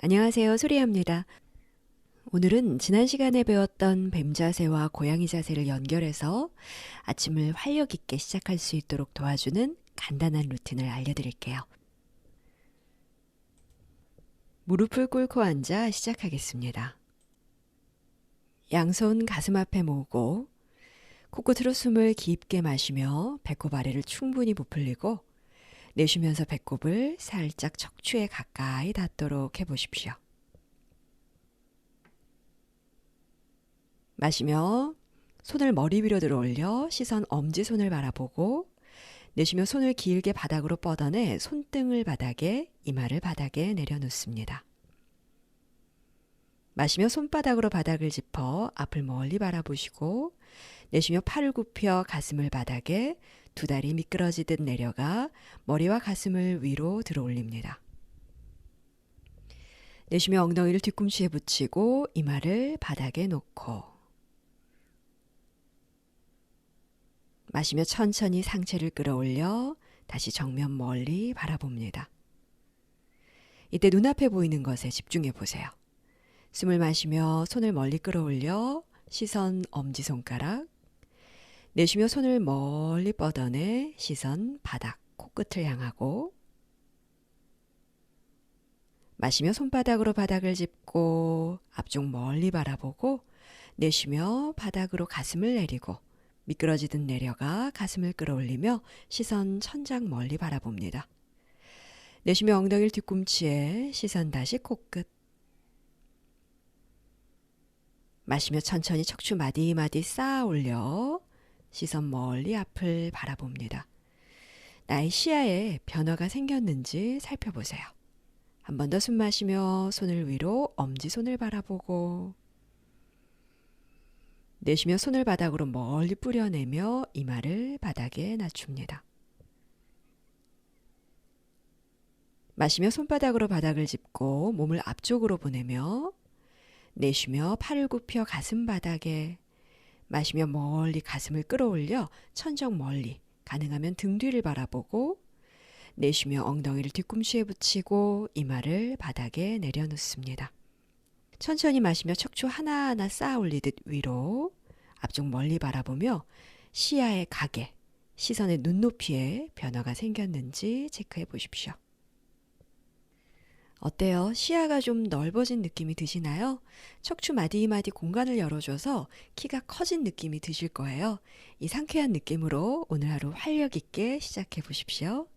안녕하세요. 소리합니다. 오늘은 지난 시간에 배웠던 뱀 자세와 고양이 자세를 연결해서 아침을 활력 있게 시작할 수 있도록 도와주는 간단한 루틴을 알려드릴게요. 무릎을 꿇고 앉아 시작하겠습니다. 양손 가슴 앞에 모으고 코끝으로 숨을 깊게 마시며 배꼽 아래를 충분히 부풀리고 내쉬면서 배꼽을 살짝 척추에 가까이 닿도록 해보십시오. 마시며 손을 머리 위로 들어 올려 시선 엄지손을 바라보고 내쉬며 손을 길게 바닥으로 뻗어내 손등을 바닥에 이마를 바닥에 내려놓습니다. 마시며 손바닥으로 바닥을 짚어 앞을 멀리 바라보시고 내쉬며 팔을 굽혀 가슴을 바닥에 두 다리 미끄러지듯 내려가 머리와 가슴을 위로 들어 올립니다. 내쉬며 엉덩이를 뒤꿈치에 붙이고 이마를 바닥에 놓고 마시며 천천히 상체를 끌어올려 다시 정면 멀리 바라봅니다. 이때 눈앞에 보이는 것에 집중해 보세요. 숨을 마시며 손을 멀리 끌어올려 시선 엄지손가락 내쉬며 손을 멀리 뻗어내 시선 바닥 코끝을 향하고 마시며 손바닥으로 바닥을 짚고 앞쪽 멀리 바라보고 내쉬며 바닥으로 가슴을 내리고 미끄러지듯 내려가 가슴을 끌어올리며 시선 천장 멀리 바라봅니다. 내쉬며 엉덩이를 뒤꿈치에 시선 다시 코끝 마시며 천천히 척추 마디마디 쌓아 올려 시선 멀리 앞을 바라봅니다. 나의 시야에 변화가 생겼는지 살펴보세요. 한 번 더 숨 마시며 손을 위로 엄지손을 바라보고 내쉬며 손을 바닥으로 멀리 뿌려내며 이마를 바닥에 낮춥니다. 마시며 손바닥으로 바닥을 짚고 몸을 앞쪽으로 보내며 내쉬며 팔을 굽혀 가슴 바닥에 마시며 멀리 가슴을 끌어올려 천정 멀리 가능하면 등 뒤를 바라보고 내쉬며 엉덩이를 뒤꿈치에 붙이고 이마를 바닥에 내려놓습니다. 천천히 마시며 척추 하나하나 쌓아 올리듯 위로 앞쪽 멀리 바라보며 시야의 각에 시선의 눈높이에 변화가 생겼는지 체크해 보십시오. 어때요? 시야가 좀 넓어진 느낌이 드시나요? 척추 마디마디 공간을 열어줘서 키가 커진 느낌이 드실 거예요. 이 상쾌한 느낌으로 오늘 하루 활력 있게 시작해 보십시오.